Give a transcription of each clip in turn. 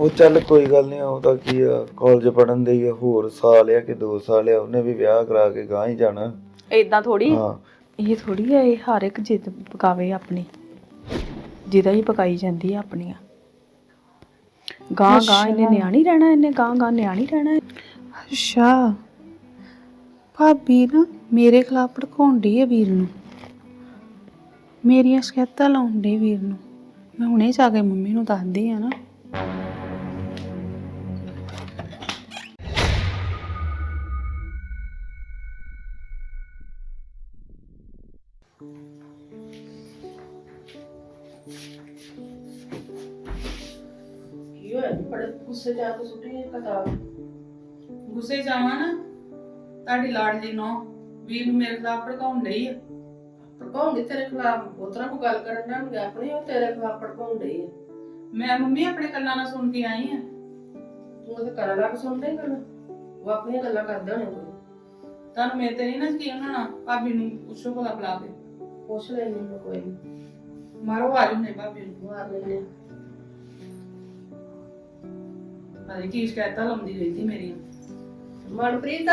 ਉਹ ਚੱਲ ਕੋਈ ਗੱਲ ਨਹੀਂ ਉਹਦਾ ਕੀ ਆ ਕਾਲਜ ਪੜਨ ਦੇ ਹੀ ਆ ਹੋਰ ਸਾਲ ਆ ਕਿ 2 ਸਾਲ ਆ ਉਹਨੇ ਵੀ ਵਿਆਹ ਕਰਾ ਕੇ ਗਾਂ ਹੀ ਜਾਣਾ। ਇਦਾਂ ਥੋੜੀ ਹਾਂ। ਇਹ ਥੋੜੀ ਹੈ ਇਹ ਹਰ ਇੱਕ ਜਿੱਦ ਪਕਾਵੇ ਆਪਣੀ। ਜਿਹਦਾ ਹੀ ਪਕਾਈ ਜਾਂਦੀ ਹੈ ਆਪਣੀਆਂ। ਗਾਂ ਗਾਂ ਇਹਨੇ ਨਿਆਣੀ ਰਹਿਣਾ ਇਹਨੇ ਗਾਂ ਗਾਂ ਨਿਆਣੀ ਰਹਿਣਾ। ਅੱਛਾ। ਭਾਬੀ ਨਾ ਮੇਰੇ ਖਿਲਾਫ ਭੜਕਾਉਂਦੀ ਹੈ ਵੀਰ ਨੂੰ। ਮੇਰੀਆਂ ਸ਼ਿਕਾਇਤਾਂ ਲਾਉਂਦੀ ਵੀਰ ਨੂੰ। ਮੈਂ ਹੁਣੇ ਜਾ ਕੇ ਮੰਮੀ ਨੂੰ ਦੱਸਦੀ ਆ ਨਾ। ਕੀ ਹੋਇਆ ਜੀ? ਬੜੇ ਗੁੱਸੇ ਜਾ ਕੇ ਸੁੱਟੀ ਇਹ ਕਿਤਾਬ ਗੁੱਸੇ ਜਾਵਾਂ ਨਾ ਤੁਹਾਡੀ ਲਾਡਲੀ ਨੋ ਨੂੰ ਮੇਰੇ ਖਿਲਾਫ ਭੜਕਾਉਣ ਡਈ ਆ। ਭੜਕਾਉਂਦੀ ਤੇਰੇ ਖਿਲਾਫ? ਉਤਰਾ ਕੋ ਗੱਲ ਕਰਨ ਨਾਲ ਗਿਆ ਆਪਣੀ ਉਹ ਤੇਰੇ ਖਿਲਾਫ ਭੜਕਾਉਣ ਡਈ ਆ। ਮੈਂ ਮੰਮੀ ਆਪਣੇ ਕੰਨਾਂ ਨਾਲ ਸੁਣ ਕੇ ਆਈ ਆ। ਤੂੰ ਉਹਦੇ ਕੰਨ ਲਾ ਕੇ ਸੁਣਦਾ ਹੀ ਗੱਲ? ਉਹ ਆਪਣੀਆਂ ਗੱਲਾਂ ਕਰਦਾ ਹੋਣਾ ਕੋਈ। ਤੁਹਾਨੂੰ ਮੇਰੇ ਤੇ ਨਹੀਂ ਨਾ ਯਕੀਨ ਹੋਣਾ ਭਾਬੀ ਨੂੰ ਪੁੱਛੋ ਭਲਾ ਬੁਲਾ ਕੇ। ਪੁੱਛ ਲੈਣੀ ਮੈਂ ਕੋਈ ਨੀ। ਮਾਰੋ ਆਜੂ ਨੇ ਭਾਬੀ ਨੂੰ। ਮਾਰ ਲੈਨੇ ਆ। ਕੀ ਸ਼ਿਕਾਇਤਾਂ ਰਹਿੰਦੀ ਮੇਰੀਆਂ ਮਨਪ੍ਰੀਤ!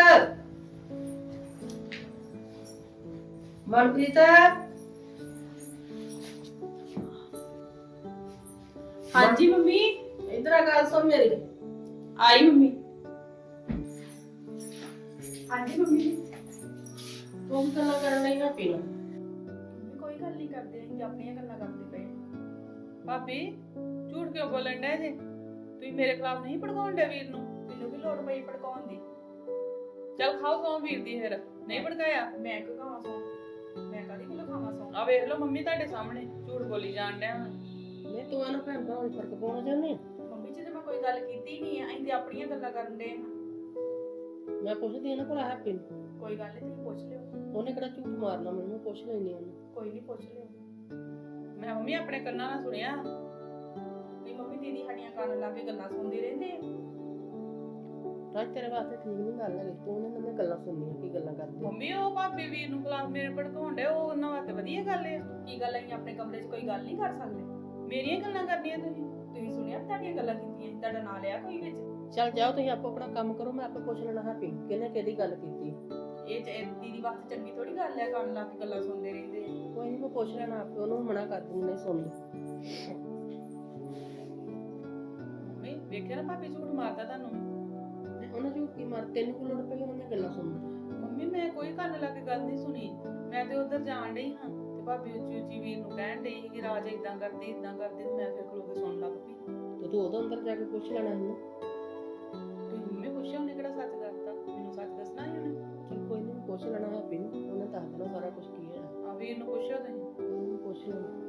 ਮਨਪ੍ਰੀਤ! ਹਾਂਜੀ ਮੰਮੀ। ਇਧਰ ਆ ਗੱਲ ਸੁਣ ਮੇਰੀ। ਆਈ ਮੰਮੀ। ਹਾਂਜੀ ਮੰਮੀ। ਤੂੰ ਕੀ ਗੱਲਾਂ ਕਰਨ ਲਈ ਨਾ ਪੀਣਾ ਅਸੀਂ ਆਪਣੀਆਂ ਗੱਲਾਂ ਕਰਦੇ ਪਏ। ਭਾਬੀ ਝੂਠ ਕਿਉਂ ਬੋਲਣ ਡਏ ਜੇ? ਤੁਸੀਂ ਮੇਰੇ ਖਿਲਾਫ ਨਹੀਂ ਭੜਕਾਉਣ ਡੇ ਵੀਰ ਨੂੰ? ਮੈਨੂੰ ਵੀ ਲੋੜ ਪਈ ਭੜਕਾਉਣ ਦੀ। ਚੱਲ ਖਾਓ ਸੌਂ ਵੀਰ ਦੀ ਫਿਰ। ਨਹੀਂ ਭੜਕਾਇਆ? ਮੈਂ ਕਿਉਂ ਖਾਵਾਂ ਸੌ? ਮੈਂ ਕਾਹਦੀ ਕੋਲ ਖਾਵਾਂ ਸੌ? ਆ ਵੇਖ ਲਓ ਮੰਮੀ ਤੁਹਾਡੇ ਸਾਹਮਣੇ ਝੂਠ ਬੋਲੀ ਜਾਣ ਡਿਆ ਹੁਣ ਨਹੀਂ ਤੂੰ ਇਹਨਾਂ ਭੈਣ ਭਰਾਵਾਂ ਨੂੰ ਫ਼ਰਕ ਪਾਉਣਾ ਚਾਹੁੰਦੀ? ਮੰਮੀ ਜੀ ਤੇ ਮੈਂ ਕੋਈ ਗੱਲ ਕੀਤੀ ਨਹੀਂ ਆ ਅਸੀਂ ਤੇ ਆਪਣੀਆਂ ਗੱਲਾਂ ਕਰਨ ਦੇ ਮੈਂ ਪੁੱਛਦੀ ਆ ਨਾ ਭਲਾ ਹੈਪੀ ਨੂੰ। ਕੋਈ ਗੱਲ ਨਹੀਂ ਤੁਸੀਂ ਪੁੱਛ ਲਿਓ। ਉਹਨੇ ਕਿਹੜਾ ਝੂਠ ਮਾਰਨਾ ਮੈਨੂੰ ਪੁੱਛ ਲੈਣੀ ਉਹਨੂੰ। ਕੋਈ ਨਹੀਂ ਪੁੱਛ ਲਿਓ। ਮੈਂ ਮੰਮੀ ਆਪਣੇ ਕੰਨਾਂ ਨਾਲ ਸੁਣਿਆ। ਵੀ ਮੰਮੀ ਦੀਦੀ ਸਾਡੀਆਂ ਕੰਨ ਲਾ ਕੇ ਗੱਲਾਂ ਸੁਣਦੇ ਰਹਿੰਦੇ ਆ। ਰਾਜ ਤੇਰੇ ਵਾਸਤੇ ਠੀਕ ਨਹੀਂ ਗੱਲ ਹੈਗੀ। ਤੂੰ ਉਹਨਾਂ ਦੀਆਂ ਗੱਲਾਂ ਸੁਣਨੀਆਂ ਕੀ ਗੱਲਾਂ ਕਰਦੇ ਮੰਮੀ ਉਹ ਭਾਬੀ ਵੀਰ ਨੂੰ ਖਿਲਾਫ ਮੇਰੇ ਭੜਕਾਉਣ ਡੇ ਉਹ ਉਹਨਾਂ ਵਾਸਤੇ ਵਧੀਆ ਗੱਲ ਹੈ ਕੀ ਗੱਲ ਅਸੀਂ ਆਪਣੇ ਕਮਰੇ 'ਚ ਕੋਈ ਗੱਲ ਨਹੀਂ ਕਰ ਸਕਦੇ? ਮੇਰੀਆਂ ਗੱਲਾਂ ਕਰਨੀਆਂ ਤੁਸੀਂ? ਤੁਸੀਂ ਸੁਣਿਆ ਤੁਹਾਡੀਆਂ ਗੱਲਾਂ ਕੀਤੀਆਂ ਤੁਹਾਡਾ ਨਾਂ ਲਿਆ ਕੋਈ ਵਿੱਚ? ਚੱਲ ਜਾਓ ਤੁਸੀਂ ਆਪੋ ਆਪਣਾ ਕੰਮ ਕਰੋ ਮੈਂ ਆਪੇ ਪੁੱਛ ਲੈਣਾ ਹੈਪੀ ਕਿਹਨੇ ਕਿਹਦੀ ਗੱਲ ਕੀਤੀ। ਇਹ ਚ- ਇਹ ਦੀਦੀ ਵਾਸਤੇ ਚੰਗੀ ਥੋੜੀ ਗੱਲ ਹੈ ਕੰਨ ਲਾ ਕੇ ਗੱਲਾਂ ਸੁਣਦੇ ਰਹਿੰਦੇ ਆ। ਕੋਈ ਨਹੀਂ ਮੈਂ ਪੁੱਛ ਲੈਣਾ ਆਪੇ ਉਹਨੂੰ ਮਨਾ ਕਰ ਦੂੰਗੀ ਨਹੀਂ ਸੁਣਦੀ ਮੰਮੀ ਵੇਖਿਆ ਨਾ ਭਾਬੀ ਝੂਠ ਮਾਰਦਾ ਤੁਹਾਨੂੰ? ਨਹੀਂ, ਉਹਨੇ ਝੂਠ ਕੀ ਮਾਰ ਤੈਨੂੰ ਕੋਲ ਲੋੜ ਪਈ ਉਹਦੀਆਂ ਗੱਲਾਂ ਸੁਣਨ ਮੰਮੀ ਮੈਂ ਕੋਈ ਕੰਨ ਲਾ ਕੇ ਗੱਲ ਨਹੀਂ ਸੁਣੀ। ਮੈਂ ਤੇ ਉਧਰ ਜਾਣ ਡਈ ਹਾਂ ਤੇ ਭਾਬੀ ਉੱਚੀ ਉੱਚੀ ਵੀਰ ਨੂੰ ਕਹਿਣ ਡਈ ਸੀ ਕਿ ਰਾਜ ਇਦਾਂ ਕਰਦੀ ਇਦਾਂ ਕਰਦੀ ਤੇ ਮੈਂ ਫਿਰ ਖਲੋ ਕੇ ਸੁਣਨ ਲੱਗ ਪਈ। ਤੇ ਤੂੰ ਉਹਦੇ ਅੰਦਰ ਜਾ ਕੇ ਪੁੱਛ ਲੈਣਾ ਸੀ ਨਾ ਤੁਸੀਂ ਮੰਮੀ ਪੁੱਛਿਆ ਉਹਨੇ ਕਿਹੜਾ ਸੱਚ ਕਰਤਾ? ਮੈਨੂੰ ਸੱਚ ਦੱਸਣਾ ਹੀ ਉਹਨੇ? ਚੱਲ ਕੋਈ ਨਹੀਂ ਪੁੱਛ ਲੈਣਾ ਹੈਪੀ ਨੂੰ ਉਹਨੇ ਦੱਸ ਦੇਣਾ ਸਾਰਾ ਕੁਝ ਕੀ ਹੈ ਵੀਰ ਨੂੰ ਪੁੱਛਿਓ ਤੁਸੀਂ? ਉਹਨੂੰ ਪੁੱਛ ਲੈਣਾ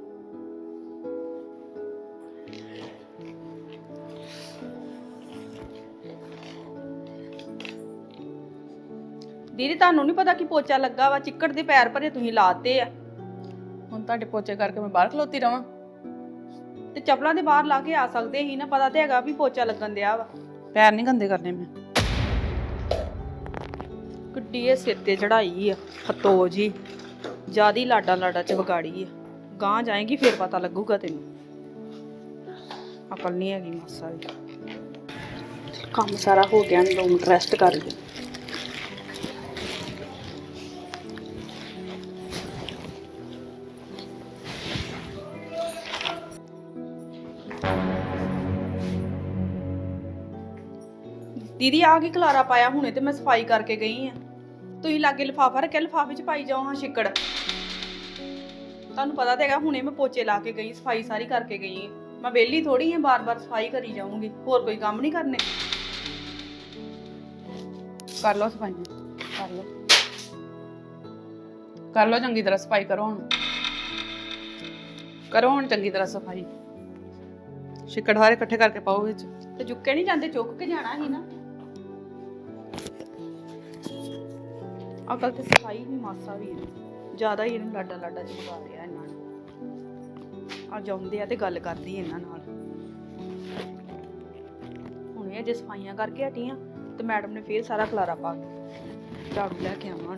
ਦੀਦੀ ਤੁਹਾਨੂੰ ਨਹੀਂ ਪਤਾ ਕਿ ਪੋਚਾ ਲੱਗਾ ਵਾ? ਚਿੱਕੜ ਦੇ ਪੈਰ ਭਰੇ ਤੁਸੀਂ ਲਾਤੇ ਆ। ਹੁਣ ਤੁਹਾਡੇ ਪੋਚੇ ਕਰਕੇ ਮੈਂ ਬਾਹਰ ਖਲੋਤੀ ਰਵਾਂ। ਤੇ ਚਪਲਾਂ ਦੇ ਬਾਹਰ ਲਾ ਕੇ ਆ ਸਕਦੇ ਸੀ ਨਾ ਪਤਾ ਤੇ ਹੈਗਾ ਵੀ ਪੋਚਾ ਲੱਗਣ ਦਿਆ ਵਾ। ਪੈਰ ਨਹੀਂ ਗੰਦੇ ਕਰਨੇ ਮੈਂ। ਗੱਡੀ ਇਹ ਸਿਰ ਤੇ ਚੜਾਈ ਆ ਫਤੋ ਜੀ ਜਿਆਦੀ ਲਾਡਾ ਲਾਡਾ ਚ ਵਿਗਾੜੀ ਆ। ਗਾਂ ਜਾਏਗੀ ਫਿਰ ਪਤਾ ਲੱਗੂਗਾ ਤੈਨੂੰ। ਅਕਲ ਨਹੀਂ ਹੈਗੀ ਮਾਸਾ ਵੀ ਕੰਮ ਸਾਰਾ ਹੋ ਗਿਆ ਨਾ ਰੈਸਟ ਕਰ ਲਈ। ਦੀਦੀ ਆ ਕੀ ਖਲਾਰਾ ਪਾਇਆ ਹੁਣੇ ਤੇ ਮੈਂ ਸਫ਼ਾਈ ਕਰਕੇ ਗਈ ਆ। ਤੁਸੀਂ ਲਾਗੇ ਲਿਫਾਫਾ ਰੱਖਿਆ, ਲਿਫਾਫੇ 'ਚ ਪਾਈ ਜਾਓ ਹਾਂ ਛਿੱਕੜ। ਤੁਹਾਨੂੰ ਪਤਾ ਤਾਂ ਹੈਗਾ, ਹੁਣੇ ਮੈਂ ਪੋਚੇ ਲਾ ਕੇ ਗਈ, ਸਫ਼ਾਈ ਸਾਰੀ ਕਰਕੇ ਗਈ ਮੈਂ ਵਿਹਲੀ ਥੋੜੀ ਆ ਬਾਰ-ਬਾਰ ਸਫ਼ਾਈ ਕਰੀ ਜਾਊਂਗੀ, ਹੋਰ ਕੋਈ ਕੰਮ ਨਹੀਂ ਕਰਨੇ। ਕਰ ਲਓ ਸਫ਼ਾਈ। ਕਰ ਲਓ। ਕਰ ਲਓ ਚੰਗੀ ਤਰ੍ਹਾਂ ਸਫ਼ਾਈ, ਕਰੋ ਹੁਣ। ਕਰੋ ਹੁਣ ਚੰਗੀ ਤਰ੍ਹਾਂ ਸਫ਼ਾਈ। ਛਿੱਕੜ ਸਾਰੇ ਇਕੱਠੇ ਕਰਕੇ ਪਾਓ ਵਿੱਚ। ਤੇ ਜੁੱਕੇ ਨਹੀਂ ਜਾਂਦੇ, ਚੁੱਕ ਕੇ ਜਾਣਾ ਸੀ ਨਾ। ਅਕਲ ਤੇ ਸਫ਼ਾਈ ਨਹੀਂ ਮਾਸਾ ਵੀ ਇਹਨੂੰ ਜ਼ਿਆਦਾ ਹੀ ਇਹਨੂੰ ਲਾਡਾ ਲਾਡਾ ਚ ਮਗਾ ਇਹਨਾਂ ਨੇ। ਆ ਜਾਉਂਦੇ ਆ ਤੇ ਗੱਲ ਕਰਦੀ ਇਹਨਾਂ ਨਾਲ। ਹੁਣ ਇਹ ਜੇ ਸਫਾਈਆਂ ਕਰਕੇ ਹਟੀਆਂ, ਤੇ ਮੈਡਮ ਨੇ ਫੇਰ ਸਾਰਾ ਖਲਾਰਾ ਪਾ ਕੇ ਝਾੜੂ ਲੈ ਕੇ ਆਵਾਂ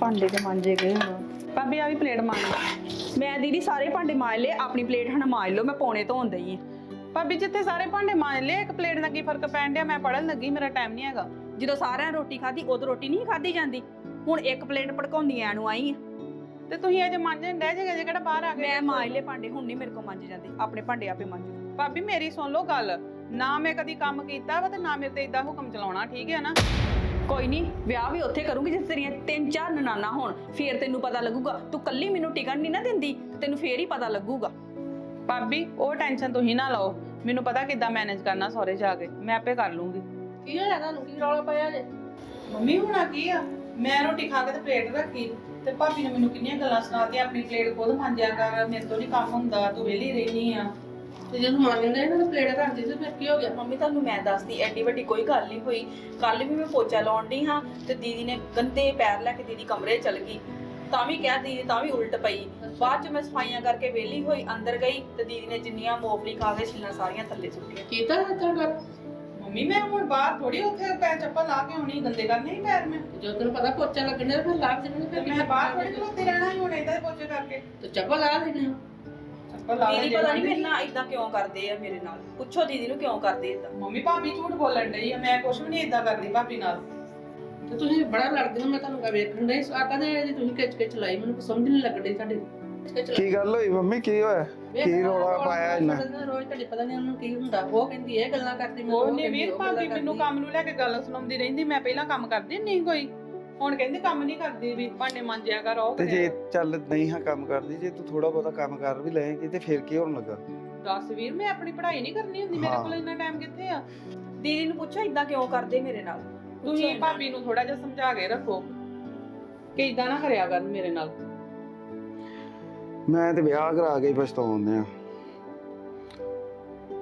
ਭਾਂਡੇ ਤੇ ਮਾਂਜੇ ਗਏ ਹੁਣ। ਭਾਬੀ ਆ ਵੀ ਪਲੇਟ ਮਾਰ ਮੈਂ ਦੀਦੀ ਸਾਰੇ ਭਾਂਡੇ ਮਾਂਜ ਲਏ, ਆਪਣੀ ਪਲੇਟ ਹਣ ਮਾਜ ਲਓ, ਮੈਂ ਪੌਣੇ ਧੋਣ ਦਈ ਆ। ਭਾਬੀ ਜਿੱਥੇ ਸਾਰੇ ਭਾਂਡੇ ਮਾਂਜ ਲਏ ਇੱਕ ਪਲੇਟ ਨਾਲ ਕੀ ਫ਼ਰਕ ਪੈਣ ਡਿਆ? ਮੈਂ ਪੜਨ ਲੱਗੀ ਮੇਰਾ ਟਾਈਮ ਨਹੀਂ ਹੈਗਾ। ਜਦੋਂ ਸਾਰਿਆਂ ਰੋਟੀ ਖਾਧੀ ਉਦੋਂ ਰੋਟੀ ਨਹੀਂ ਖਾਧੀ ਜਾਂਦੀ। ਹੁਣ ਇੱਕ ਪਲੇਟ ਭੜਕਾਉਂਦੀਆਂ ਨੂੰ ਆਈ ਆ। ਤੇ ਤੁਸੀਂ ਅਜੇ ਮਾਂਜਣ ਡੈ ਜੇ ਜੇ ਕਿਹੜਾ ਬਾਹਰ ਆ ਗਏ ਮੈਂ ਮਾਜ ਲਏ ਭਾਂਡੇ ਹੁਣ ਨਹੀਂ ਮੇਰੇ ਕੋਲ ਮਾਂਜੇ ਜਾਂਦੇ। ਆਪਣੇ ਭਾਂਡੇ ਆਪੇ ਮਾਂਜੋ। ਭਾਬੀ ਮੇਰੀ ਸੁਣ ਲਓ ਗੱਲ। ਨਾ ਮੈਂ ਕਦੀ ਕੰਮ ਕੀਤਾ ਵਾ ਤੇ ਨਾ ਮੇਰੇ ਤੇ ਇਦਾਂ ਹੁਕਮ ਚਲਾਉਣਾ ਠੀਕ ਹੈ ਨਾ? ਕੋਈ ਨਹੀਂ ਵਿਆਹ ਵੀ ਉੱਥੇ ਕਰੂੰਗੀ ਜਿਸ ਤੇਰੀਆਂ ਤਿੰਨ ਚਾਰ ਨਨਾਨਾ ਹੋਣ। ਫੇਰ ਤੈਨੂੰ ਪਤਾ ਲੱਗੂਗਾ। ਤੂੰ ਕੱਲੀ ਮੈਨੂੰ ਟਿਕਣ ਨਹੀਂ ਨਾ ਦਿੰਦੀ ਤੈਨੂੰ ਫੇਰ ਹੀ ਪਤਾ ਲੱਗੂਗਾ। ਭਾਬੀ ਉਹ ਟੈਨਸ਼ਨ ਤੁਸੀਂ ਨਾ ਲਓ। ਮੈਨੂੰ ਪਤਾ ਕਿੱਦਾਂ ਮੈਨੇਜ ਕਰਨਾ ਸਹੁਰੇ ਜਾ ਕੇ। ਮੈਂ ਆਪੇ ਕਰ ਲੂੰਗੀ। ਕੀ ਹੋਇਆ ਤੁਹਾਨੂੰ? ਕੀ ਰੌਲਾ ਪਾਇਆ ਜੇ? ਮੰਮੀ ਹੁਣਾ ਕੀ ਆ? ਮੈਂ ਰੋਟੀ ਖਾ ਕੇ ਤੇ ਪਲੇਟ ਰੱਖੀ। ਤੇ ਭਾਬੀ ਨੇ ਮੈਨੂੰ ਕਿੰਨੀਆਂ ਗੱਲਾਂ ਸੁਣਾਤੀਆਂ। ਆਪਣੀ ਪਲੇਟ ਖੁਦ ਮਾਂਜਿਆ ਕਰ। ਮੇਰੇ ਤੋਂ ਨਹੀਂ ਕੰਮ ਹੁੰਦਾ। ਤੂੰ ਵਿਹਲੀ ਰਹਿਨੀ ਆ। ਤੇ ਜਦੋਂ ਮੰਗਦੇ ਇਹਨਾਂ ਨੇ ਪਲੇਟ ਰੱਖ ਦਿੱਤੀ ਤੇ ਫਿਰ ਕੀ ਹੋ ਗਿਆ? ਮੰਮੀ ਤੁਹਾਨੂੰ ਮੈਂ ਦੱਸਦੀ ਐਡੀ ਵੱਡੀ ਕੋਈ ਗੱਲ ਨਹੀਂ ਹੋਈ। ਕੱਲ ਵੀ ਮੈਂ ਪੋਚਾ ਲਾਉਣ ਡਈ ਹਾਂ ਤੇ ਦੀਦੀ ਨੇ ਗੰਦੇ ਪੈਰ ਲੈ ਕੇ ਦੀਦੀ ਕਮਰੇ ਚਲ ਗਈ। ਤਾਂ ਵੀ ਕਿਹਾ ਦੀਦੀ ਤਾਂ ਵੀ ਉਲਟ ਪਈ। ਬਾਅਦ ਚ ਮੈਂ ਸਫਾਈਆਂ ਕਰਕੇ ਵਿਹਲੀ ਹੋਈ ਅੰਦਰ ਗਈ ਤੇ ਦੀਦੀ ਨੇ ਜਿੰਨੀਆਂ ਮੋਫਲੀ ਖਾ ਕੇ ਛਿੱਲਾਂ ਸਾਰੀਆਂ ਥੱਲੇ ਸੁੱਟੀਆਂ ਕੀਤਾ ਤਾਂ ਕਰ ਮੰਮੀ ਮੈਂ ਹੁਣ ਬਾਹਰ ਥੋੜੀ ਉੱਥੇ ਪੈਰ ਚੱਪਲ ਲਾ ਕੇ ਆਉਣੀ ਗੰਦੇ ਕਰਨੇ ਹੀ ਪੈਰ ਮੈਂ। ਜਦੋਂ ਤੈਨੂੰ ਪਤਾ ਪੋਚਾ ਲੱਗਣਾ ਫਿਰ ਦੇਣਾ ਤੇ ਫਿਰ ਮੈਂ ਬਾਹਰ ਥੋੜੀ ਖਲੋਤੀ ਰਹਿਣਾ ਹੀ ਹੁਣ ਏਦਾਂ ਦੇ ਪੋਚੇ ਕਰਕੇ। ਤੇ ਚੱਪਲ ਲਾ ਦੇਣੀ ਚੱਪਲ ਲਾ ਦੀਦੀ ਲੈਂਦੇ ਪਤਾ ਨਹੀਂ ਮੰਮੀ। ਮੇਰੇ ਨਾਲ ਇਦਾਂ ਕਿਉਂ ਕਰਦੇ ਆ ਮੇਰੇ ਨਾਲ? ਪੁੱਛੋ ਦੀਦੀ ਨੂੰ ਕਿਉਂ ਕਰਦੇ ਇਦਾਂ ਮੰਮੀ ਭਾਬੀ ਝੂਠ ਬੋਲਣ ਡਈ ਆ ਮੈਂ ਕੁਛ ਵੀ ਨਹੀਂ ਏਦਾਂ ਕਰਦੀ ਭਾਬੀ ਨਾਲ। ਤੇ ਤੁਸੀਂ ਬੜਾ ਲੜਦੇ ਹੋ ਮੈਂ ਤੁਹਾਨੂੰ ਕਹ ਵੇਖਣ ਦੇ ਆ ਕਦੇ ਜੀ ਤੁਸੀਂ ਖਿੱਚ ਕੇ ਚਲਾਈ ਮੈਨੂੰ ਸਮਝ ਨਹੀਂ ਲੱਗਦੀ ਤੁਹਾਡੀ। ਕੇ ਗੱਲ ਹੋਈ ਮੰਮੀ? ਕੀ ਹੋਇਆ? ਕੀ ਰੋਲਾ ਪਾਇਆ ਇੰਨਾ? ਰੋਜ਼ ਤੁਹਾਡੇ ਪਤਾ ਨਹੀਂ ਉਹਨੂੰ ਕੀ ਹੁੰਦਾ ਉਹ ਕਹਿੰਦੀ ਇਹ ਗੱਲਾਂ ਕਰਦੀ ਮੈਨੂੰ ਉਹ ਉਹ ਨਹੀਂ ਕਹਿੰਦੀ ਵੀਰ ਭਾਬੀ ਮੈਨੂੰ। ਕੰਮ ਨੂੰ ਲੈ ਕੇ ਗੱਲ ਸੁਣਾਉਂਦੀ ਰਹਿੰਦੀ ਮੈਂ ਪਹਿਲਾਂ ਕੰਮ ਕਰਦੀ ਨਹੀਂ ਕੋਈ। ਹੁਣ ਕਹਿੰਦੇ ਕੰਮ ਨਹੀਂ ਕਰਦੀ ਵੀ ਭਾਂਡੇ ਮਾਂਜਿਆ ਕਰ ਉਹ ਤੇ ਜੇ ਚੱਲ ਨਹੀਂ ਹਾਂ ਕੰਮ ਕਰਦੀ ਜੇ ਤੂੰ ਥੋੜਾ ਬਹੁਤਾ ਕੰਮ ਕਰ ਵੀ ਲਏਂਗੀ ਤੇ ਫਿਰ ਕੀ ਹੋਣ ਲੱਗਾ। ਦੱਸ ਵੀਰ ਮੈਂ ਆਪਣੀ ਪੜ੍ਹਾਈ ਨਹੀਂ ਕਰਨੀ ਹੁੰਦੀ ਮੇਰੇ। ਕੋਲ ਇੰਨਾ ਟਾਈਮ ਕਿੱਥੇ ਆ? ਦੀਦੀ ਨੂੰ ਪੁੱਛੋ ਇਦਾਂ ਕਿਉਂ ਕਰਦੇ ਮੇਰੇ ਨਾਲ? ਤੁਸੀਂ ਭਾਬੀ ਨੂੰ ਥੋੜਾ ਜਿਹਾ ਸਮਝਾ ਕੇ ਰੱਖੋ ਕਿ ਇਦਾਂ ਨਾ ਕਰਿਆ ਕਰਨ ਮੇਰੇ ਨਾਲ। ਮੈਂ ਤੇ ਵਿਆਹ ਕਰਾ ਕੇ ਪਛਤਾਉਂਦੇ ਆ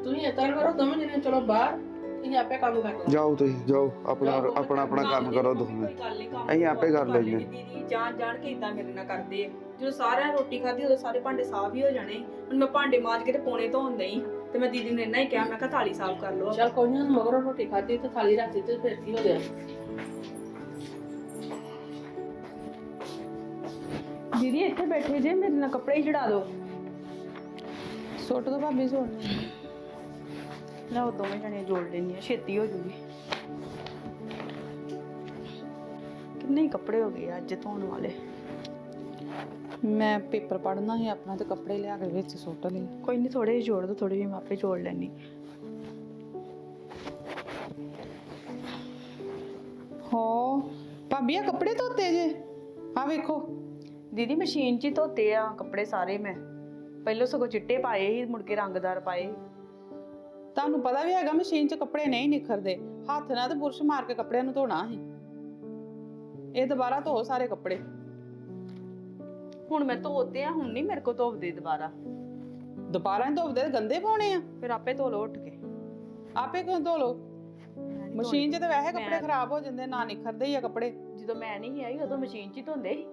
ਤੁਸੀਂ ਏਦਾਂ ਕਰੋ ਦੋਵੇਂ ਜਣੇ ਚਲੋ ਬਾਹਰ ਤੁਸੀਂ ਆਪੇ ਕੰਮ ਕਰ ਲਓ। ਜਾਓ ਤੁਸੀਂ ਜਾਓ ਆਪਣਾ ਆਪਣਾ ਆਪਣਾ ਕੰਮ ਕਰੋ ਦੋਵੇਂ। ਅਸੀਂ ਆਪੇ ਕਰ ਲੈਂਦੇ। ਲੈਂਦੇ। ਦੀਦੀ ਜਾਣ ਜਾਣ ਕੇ ਇਦਾਂ ਮੇਰੇ ਨਾਲ ਕਰਦੇ ਆ। ਜਦੋਂ ਸਾਰਿਆਂ ਨੇ ਰੋਟੀ ਖਾਧੀ ਉਦੋਂ ਸਾਰੇ ਭਾਂਡੇ ਸਾਫ਼ ਹੀ ਹੋ ਜਾਣੇ। ਹੁਣ ਮੈਂ ਭਾਂਡੇ ਮਾਂਜ ਕੇ ਤੇ ਪੌਣੇ ਧੋਣ ਦਈ। ਤੇ ਮੈਂ ਦੀਦੀ ਨੂੰ ਇੰਨਾ ਹੀ ਕਿਹਾ ਮੈਂ ਕਿਹਾ ਥਾਲੀ ਸਾਫ਼ ਕਰ ਲਓ। ਚਲ ਕੋਈ ਨਹੀਂ ਮਗਰੋਂ ਰੋਟੀ ਖਾਧੀ ਤੇ ਥਾਲੀ ਰੱਖ ਦਿੱਤੀ ਤੇ ਫਿਰ ਕੀ ਹੋ ਗਿਆ? ਦੀਦੀ ਇੱਥੇ ਬੈਠੇ ਜੇ ਮੇਰੇ ਨਾਲ ਕੱਪੜੇ ਹੀ ਚੜਾ ਦਿਓ। ਸੁੱਟ ਦੋ ਭਾਬੀ ਸੁੱਟ। ਲਓ ਦੋਵੇਂ ਜਣੇ ਜੋੜ ਲੈਣੀ ਆ ਛੇਤੀ ਹੋ ਜੂਗੀ। ਕਿੰਨੇ ਹੀ ਕੱਪੜੇ ਹੋ ਗਏ ਅੱਜ ਧੋਣ ਵਾਲੇ। ਮੈਂ ਪੇਪਰ ਪੜ੍ਹਨਾ ਸੀ ਆਪਣਾ ਤੇ ਕੱਪੜੇ ਲਿਆ ਕੇ ਵਿੱਚ ਸੁੱਟ ਲਏ। ਕੋਈ ਨਹੀਂ ਥੋੜੇ ਜਿਹੇ ਜੋੜ ਦੋ ਥੋੜੇ ਜਿਹੇ ਮੈਂ ਆਪੇ ਜੋੜ ਲੈਣੀ ਹੋ ਭਾਬੀ ਆ ਕੱਪੜੇ ਧੋਤੇ ਜੇ? ਆ ਵੇਖੋ। ਦੀਦੀ ਮਸ਼ੀਨ 'ਚ ਹੀ ਧੋਤੇ ਆ ਕੱਪੜੇ ਸਾਰੇ ਮੈਂ। ਪਹਿਲਾਂ ਸਗੋਂ ਚਿੱਟੇ ਪਾਏ ਸੀ ਮੁੜ ਕੇ ਰੰਗਦਾਰ ਪਾਏ। ਤੁਹਾਨੂੰ ਪਤਾ ਵੀ ਹੈਗਾ ਮਸ਼ੀਨ 'ਚ ਕੱਪੜੇ ਨਹੀਂ ਨਿਖਰਦੇ। ਹੱਥ ਨਾਲ ਤੇ ਬੁਰਸ਼ ਮਾਰ ਕੇ ਕੱਪੜਿਆਂ ਨੂੰ ਧੋਣਾ ਸੀ। ਇਹ ਦੁਬਾਰਾ ਧੋ ਸਾਰੇ ਕੱਪੜੇ। ਹੁਣ ਮੈਂ ਧੋਤੇ ਆ ਹੁਣ ਨਹੀਂ ਮੇਰੇ ਕੋ ਧੋਵਦੇ ਦੁਬਾਰਾ। ਦੁਬਾਰਾ ਧੋਦੇ ਤੇ ਗੰਦੇ ਪਾਉਣੇ ਆ? ਫਿਰ ਆਪੇ ਧੋ ਲਓ ਉੱਠ ਕੇ। ਆਪੇ ਕਿਉਂ ਧੋ ਲਓ? ਮਸ਼ੀਨ 'ਚ ਤਾਂ ਵੈਸੇ ਕੱਪੜੇ ਖਰਾਬ ਹੋ ਜਾਂਦੇ ਨਾ ਨਿਖਰਦੇ ਹੀ ਆ ਕੱਪੜੇ। ਜਦੋਂ ਮੈਂ ਨਹੀਂ ਆਈ ਉਦੋਂ ਮਸ਼ੀਨ 'ਚ ਹੀ ਧੋਂਦੇ ਸੀ।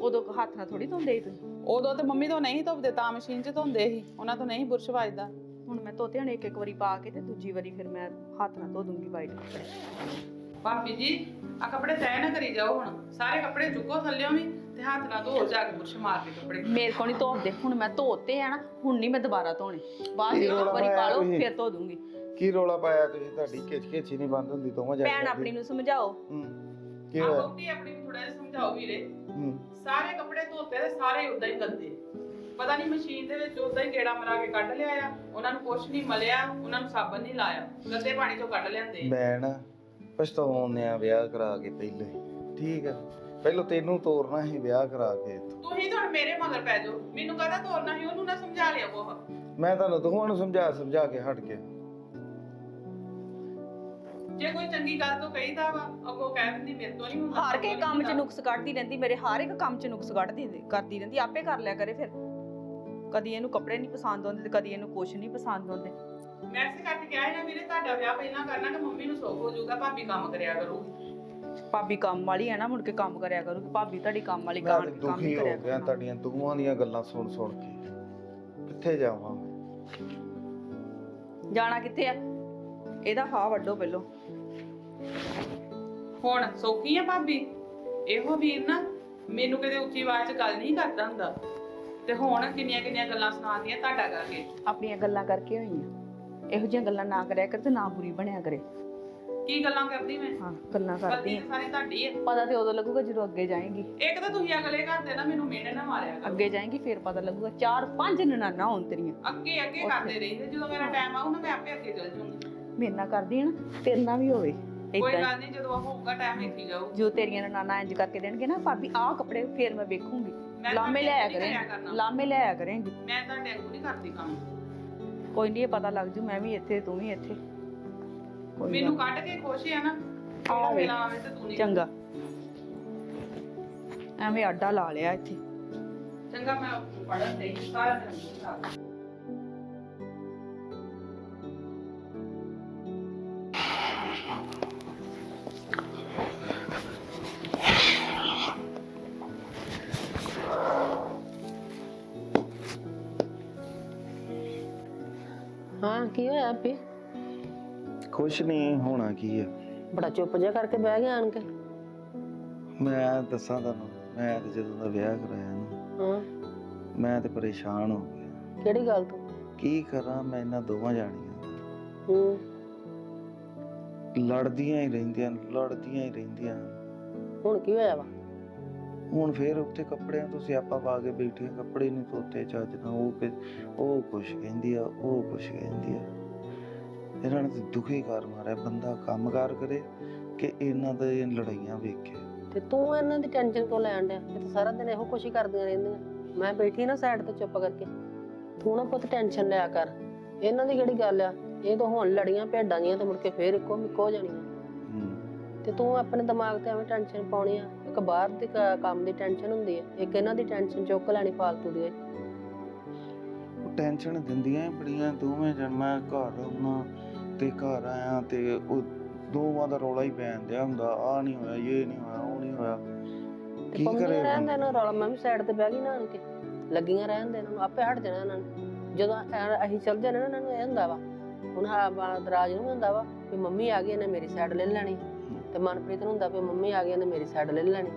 ਉਦੋਂ ਹੱਥ ਨਾਲ ਥੋੜੀ ਧੋਂਦੇ ਸੀ ਤੁਸੀਂ। ਉਦੋਂ ਤੇ ਮੰਮੀ ਤੋਂ ਨਹੀਂ ਧੋਦੇ ਤਾਂ ਮਸ਼ੀਨ 'ਚ ਧੋਂਦੇ ਸੀ। ਉਹਨਾਂ ਤੋਂ ਨਹੀਂ ਬੁਰਸ਼ ਵੱਜਦਾ। ਹੁਣ ਮੈਂ ਧੋਤੇ ਹੁਣ ਇੱਕ ਇੱਕ ਵਾਰੀ ਪਾ ਕੇ ਤੇ ਦੂਜੀ ਵਾਰੀ ਫਿਰ ਮੈਂ ਹੱਥ ਨਾਲ ਧੋ ਦੂੰਗੀ ਵਾਈਟ ਕੱਪੜੇ। ਭਾਬੀ ਜੀ ਆ ਕੱਪੜੇ ਤੈਅ ਨਾ ਕਰੀ ਜਾਓ ਹੁਣ। ਸਾਰੇ ਕੱਪੜੇ ਚੁੱਕੋ ਥੱਲਿਓਂ ਵੀ। ਤੇ ਹੱਥ ਨਾਲ ਧੋ ਜਾ ਕੇ ਬੁਰਸ਼ ਮਾਰ ਕੇ ਕੱਪੜੇ। ਮੇਰੇ ਕੋਲ ਨਹੀਂ ਧੋਦੇ ਹੁਣ ਮੈਂ ਧੋਤੇ ਆ ਨਾ ਹੁਣ ਨਹੀਂ ਮੈਂ ਦੁਬਾਰਾ ਧੋਣੇ। ਬਾਅਦ ਵਿੱਚ ਇੱਕ ਰੌਲਾ ਵਾਰੀ ਪਾ ਲਓ। ਫਿਰ ਧੋ ਦੂੰਗੀ। ਕੀ ਰੋਲਾ ਪਾਇਆ ਤੁਸੀਂ? ਤੁਹਾਡੀ ਖਿੱਚ ਖਿੱਚੀ ਨਹੀਂ ਬੰਦ ਹੁੰਦੀ ਦੋਵਾਂ ਜਾਣੀਆਂ ਭੈਣ। ਆਪਣੀ ਨੂੰ ਸਮਝਾਓ। ਹੂੰ ਕੀ ਹੋਇਆ? ਆਪਣੀ ਨੂੰ ਥੋੜਾ ਜਿਹਾ ਸਮਝਾਓ ਵੀਰੇ। ਹੂੰ। ਸਾਰੇ ਕੱਪੜੇ ਧੋਤੇ ਤੇ ਸਾਰੇ ਉਦਾਂ ਹੀ ਗੰਦੇ ਪਤਾ ਨਹੀਂ ਮਸ਼ੀਨ ਦੇ ਵਿੱਚ ਉਦਾਂ ਹੀ ਗੇੜਾ ਮਰਾ ਕੇ ਕੱਢ ਲਿਆ ਆ। ਉਹਨਾਂ ਨੂੰ ਕੁਛ ਨਹੀਂ ਮਲਿਆ ਉਹਨਾਂ ਨੂੰ ਸਾਬਣ ਨਹੀਂ ਲਾਇਆ। ਗੰਦੇ ਪਾਣੀ ਚੋਂ ਕੱਢ ਲਿਆਂਦੇ ਮੈਂ ਨਾ ਪਛਤਾਉਂਦੇ ਆ ਵਿਆਹ ਕਰਾ ਕੇ ਪਹਿਲੇ ਠੀਕ ਆ। ਪਹਿਲਾਂ ਤੈਨੂੰ ਤੋਰਨਾ ਸੀ ਵਿਆਹ ਕਰਾ ਕੇ ਇੱਥੋਂ। ਤੁਸੀਂ ਤਾਂ ਹੁਣ ਮੇਰੇ ਮਗਰ ਪੈ ਜਾਓ। ਮੈਨੂੰ ਕਹਦਾ ਤੋਰਨਾ ਸੀ? ਉਹਨੂੰ ਨਾ ਸਮਝਾ ਲਿਆ ਕੋਹ ਮੈਂ ਤੁਹਾਨੂੰ ਦੋਵਾਂ ਨੂੰ ਸਮਝਾ ਸਮਝਾ ਕੇ ਹਟ ਗਿਆ। ਜੇ ਕੋਈ ਚੰਗੀ ਗੱਲ ਤੋਂ ਕਹੀਦਾ ਵਾ ਅੱਗੋਂ ਕਹਿ ਦਿੰਦੀ ਮੇਰੇ ਤੋਂ ਨਹੀਂ ਹੁੰਦਾ। ਹਰ ਕੇ ਤੋਂ ਕੰਮ 'ਚ ਨੁਕਸ ਕੱਢਦੀ ਰਹਿੰਦੀ ਮੇਰੇ ਹਰ ਇੱਕ ਕੰਮ 'ਚ ਨੁਕਸ ਕੱਢਦੀ ਕਰਦੀ ਰਹਿੰਦੀ। ਆਪੇ ਕਰ ਲਿਆ ਕਰੇ ਫਿਰ। ਕਦੀ ਇਹਨੂੰ ਕੱਪੜੇ ਨਹੀਂ ਪਸੰਦ ਆਉਂਦੇ ਤੇ ਕਦੀ ਇਹਨੂੰ ਕੁਛ ਨਹੀਂ ਪਸੰਦ ਆਉਂਦੇ। ਹੁੰਦਾ। ਮੈਂ ਇਸੇ ਕਰਕੇ ਕਿਹਾ ਸੀ ਨਾ ਵੀਰੇ ਤੁਹਾਡਾ ਵਿਆਹ ਪਹਿਲਾਂ ਕਰਨਾ ਕਿ ਮੰਮੀ ਨੂੰ ਸੋਖ ਹੋ ਜਾਊਗਾ ਭਾਬੀ ਕੰਮ ਕਰਿਆ ਕਰੂਗੀ। ਭਾਬੀ ਕੰਮ ਵਾਲੀ ਹੈ ਨਾ ਮੁੜ ਕੇ ਕੰਮ ਕਰਿਆ ਕਰੂਗੀ ਭਾਬੀ ਤੁਹਾਡੀ ਕੰਮ ਵਾਲੀ ਮੈਂ ਕੰਮ ਤੇ ਕੰਮ ਦੁਖੀ ਹੀ ਕਰਿਆ ਗਿਆ ਤੁਹਾਡੀਆਂ ਦੋਵਾਂ ਦੀਆਂ ਗੱਲਾਂ ਸੁਣ ਸੁਣ ਕੇ। ਕਿੱਥੇ ਜਾਵਾਂ? ਮੈਂ ਜਾਣਾ ਕਿੱਥੇ ਆ? ਇਹਦਾ ਫਾ ਵੱਡੋ ਪਹਿਲੋਂ। ਹੁਣ ਸੌਖੀ ਆ ਭਾਬੀ? ਇਹੋ ਵੀਰ ਨਾ ਮੈਨੂੰ ਕਦੇ ਉੱਚੀ ਆਵਾਜ਼ 'ਚ ਗੱਲ ਨਹੀਂ ਕਰਦਾ ਹੁੰਦਾ। ਤੇ ਹੁਣ ਕਿੰਨੀਆਂ ਕਿੰਨੀਆਂ ਗੱਲਾਂ ਸੁਣਾਉਂਦੀਆਂ ਤੁਹਾਡਾ ਕਰਕੇ। ਆਪਣੀਆਂ ਗੱਲਾਂ ਕਰਕੇ ਹੋਈਆਂ। ਇਹੋ ਜਿਹੀਆਂ ਗੱਲਾਂ ਨਾ ਕਰਿਆ ਕਰ ਤੇ ਨਾ ਬੁਰੀ ਬਣਿਆ ਕਰੇ। ਕੀ ਗੱਲਾਂ ਕਰਦੀ ਮੈਂ? ਹਾਂ ਗੱਲਾਂ ਕਰਦੀ ਆ। ਤਾਂ ਸਾਰੀ ਤੁਹਾਡੀ ਹੈ ਪਤਾ ਤੇ ਉਦੋਂ ਲੱਗੂਗਾ ਜਦੋਂ ਅੱਗੇ ਜਾਏਂਗੀ। ਇੱਕ ਤਾਂ ਤੁਸੀਂ ਅਗਲੇ ਘਰ ਦੇ ਨਾ ਮੈਨੂੰ ਮਿਹਣੇ ਨਾ ਮਾਰਿਆ ਕਰੋ। ਅੱਗੇ ਜਾਏਂਗੀ ਫਿਰ ਪਤਾ ਲੱਗੂਗਾ। ਚਾਰ ਪੰਜ ਨਨਾਣਾ ਹੋਣ ਤੇਰੀਆਂ। ਅੱਗੇ ਅੱਗੇ ਕਰਦੇ ਰਹੀ ਤੇ ਜਦੋਂ ਮੇਰਾ ਟਾਈਮ ਆਊ ਨਾ ਮੈਂ ਆਪੇ ਅੱਗੇ ਚੱਲ ਜਾਊਂਗੀ। ਮੇਰੇ ਨਾਲ ਕਰਦੀ ਆ ਨਾ ਤੇਰੇ ਨਾਲ ਵੀ ਹੋਵੇ। ਕੋਈ ਏਦਾਂ ਗੱਲ ਨਹੀਂ ਜਦੋਂ ਹੋਊਗਾ ਟਾਈਮ ਇੱਥੇ ਜਾਊ। ਜੋ ਤੇਰੀਆਂ ਨਨਾਣਾ ਇੰਜ ਕਰਕੇ ਦੇਣਗੇ ਨਾ ਭਾਬੀ ਆਹ ਕੱਪੜੇ ਫੇਰ ਮੈਂ ਵੇਖੂੰਗੀ। ਲਾਮੇ ਲਿਆਇਆ ਨਹੀਂ ਕਰਿਆ ਕਰਾਂਗੀ ਕਰਨਾ। ਲਾਮੇ ਲਿਆਇਆ ਕਰਾਂਗੀ। ਮੈਂ ਤੁਹਾਡੇ ਅੱਗੋਂ ਨਹੀਂ ਕਰਦੀ ਕੰਮ। ਕੋਈ ਨਹੀਂ ਇਹ ਪਤਾ ਲੱਗ ਜੂ ਮੈਂ ਵੀ ਇੱਥੇ ਤੂੰ ਵੀ ਇੱਥੇ। ਕੋਈ ਮੈਨੂੰ ਕੱਢ ਕੇ ਖੁਸ਼ ਆ ਨਾ ਆਵੇ। ਤੇ ਤੂੰ ਨਹੀਂ ਚੰਗਾ। ਐਵੇਂ ਅੱਡਾ ਲਾ ਲਿਆ ਇੱਥੇ। ਚੰਗਾ ਮੈਂ ਪੜਨ ਦੇ ਸਾਰਾ ਦਿਨ ਕੁਛ ਨਹੀਂ ਹੋਣਾ ਕੀ ਆ? ਬੜਾ ਚੁੱਪ ਜਿਹਾ ਕਰਕੇ ਬਹਿ ਗਿਆ ਆਣ ਕੇ। ਮੈਂ ਦੱਸਾਂ ਤੁਹਾਨੂੰ ਮੈਂ ਤੇ ਜਦੋਂ ਦਾ ਵਿਆਹ ਕਰਾਇਆ ਨਾ ਹਾਂ। ਮੈਂ ਤੇ ਪਰੇਸ਼ਾਨ ਹੋ ਗਿਆ। ਕਿਹੜੀ ਗੱਲ ਤੋਂ? ਕੀ ਕਰਾਂ ਮੈਂ ਇਹਨਾਂ ਦੋਵਾਂ ਜਾਣੀਆਂ। ਹੂੰ। ਲੜਦੀਆਂ ਹੀ ਰਹਿੰਦੀਆਂ ਲੜਦੀਆਂ ਹੀ ਰਹਿੰਦੀਆਂ। ਹੁਣ ਕੀ ਹੋਇਆ ਵਾ? ਹੁਣ ਫੇਰ ਉੱਥੇ ਕੱਪੜਿਆਂ ਤੋਂ ਸਿਆਪਾ ਪਾ ਕੇ ਬੈਠੀ ਆ, ਕੱਪੜੇ ਨਹੀਂ ਧੋਤੇ ਚੱਜ ਨਾਲ ਉਹ ਕਿ ਉਹ ਕੁਛ ਕਹਿੰਦੀ ਆ ਉਹ ਕੁਛ ਕਹਿੰਦੀ ਆ। ਇਹਨਾਂ ਨੇ ਦੁਖੀ ਕਰ ਮਾਰਿਆ ਬੰਦਾ ਕੰਮਕਾਰ ਕਰੇ ਕਿ ਇਹਨਾਂ ਦੇ ਲੜਾਈਆਂ ਵੇਖੇ। ਤੇ ਤੂੰ ਇਹਨਾਂ ਦੀ ਟੈਨਸ਼ਨ ਕਿਉਂ ਲੈਣ ਡਿਆ? ਇਹ ਤਾਂ ਸਾਰਾ ਦਿਨ ਇਹੋ ਕੁਛ ਹੀ ਕਰਦੀਆਂ ਰਹਿੰਦੀਆਂ। ਮੈਂ ਬੈਠੀ ਨਾ ਸਾਈਡ ਤੇ ਚੁੱਪ ਕਰਕੇ। ਤੂੰ ਨਾ ਪੁੱਤ ਟੈਨਸ਼ਨ ਲਿਆ ਕਰ। ਇਹਨਾਂ ਦੀ ਕਿਹੜੀ ਗੱਲ ਆ? ਇਹ ਤਾਂ ਹੁਣ ਲੜੀਆਂ ਭੇਡਾਂ ਦੀਆਂ ਤੇ ਮੁੜ ਕੇ ਫੇਰ ਇੱਕੋ ਮਿੱਕੋ ਹੋ ਜਾਣੀਆਂ। ਤੇ ਤੂੰ ਆਪਣੇ ਦਿਮਾਗ ਤੇ ਐਵੇਂ ਟੈਨਸ਼ਨ ਪਾਉਣੀ ਆ। ਇੱਕ ਬਾਹਰ ਦੇ ਕੰਮ ਦੀ ਟੈਨਸ਼ਨ ਹੁੰਦੀ ਹੈ ਇੱਕ ਇਹਨਾਂ ਦੀ ਟੈਨਸ਼ਨ ਚੁੱਕ ਲੈਣੀ ਫਾਲਤੂ ਦੀ। ਉਹ ਟੈਨਸ਼ਨ ਦਿੰਦੀਆਂ ਬੜੀਆਂ ਦੋਵੇਂ ਜਣ ਮੈਂ ਘਰ ਆਉਣਾ ਤੇ ਘਰ ਆਇਆ ਤੇ ਉਹ ਦੋਵਾਂ ਦਾ ਰੌਲਾ ਹੀ ਪੈਣ ਦਿਆ ਹੁੰਦਾ ਆ ਨਹੀਂ ਹੋਇਆ ਇਹ ਨਹੀਂ ਹੋਇਆ ਉਹ ਨਹੀਂ ਹੋਇਆ। ਤੇ ਕੀ ਕਰੇ ਰਹਿਣ ਦੇ ਨਾ ਰੌਲਾ ਮੈਂ ਵੀ ਸਾਈਡ ਤੇ ਬਹਿ ਗਈ ਨਾ ਆਣ ਕੇ। ਲੱਗੀਆਂ ਰਹਿਣ ਦੇ ਇਹਨਾਂ ਨੂੰ ਆਪੇ ਹਟ ਜਾਣਾ ਇਹਨਾਂ ਨੇ। ਜਦੋਂ ਅਸੀਂ ਚੱਲ ਜਾਣਾ ਨਾ ਇਹਨਾਂ ਨੂੰ ਇਹ ਹੁੰਦਾ ਵਾ। ਹੁਣ ਹਾਂ ਦਰਾਜ ਨੂੰ ਹੁੰਦਾ ਵਾ ਵੀ ਮੰਮੀ ਆ ਗਈ ਇਹਨੇ ਮੇਰੀ ਸਾਈਡ ਲੈ ਲੈਣੀ। ਤੇ ਮਨਪ੍ਰੀਤ ਨੂੰ ਹੁੰਦਾ ਵੀ ਮੰਮੀ ਆ ਗਈ ਇਹਨੇ ਮੇਰੀ ਸਾਈਡ ਲੈ ਲੈਣੀ।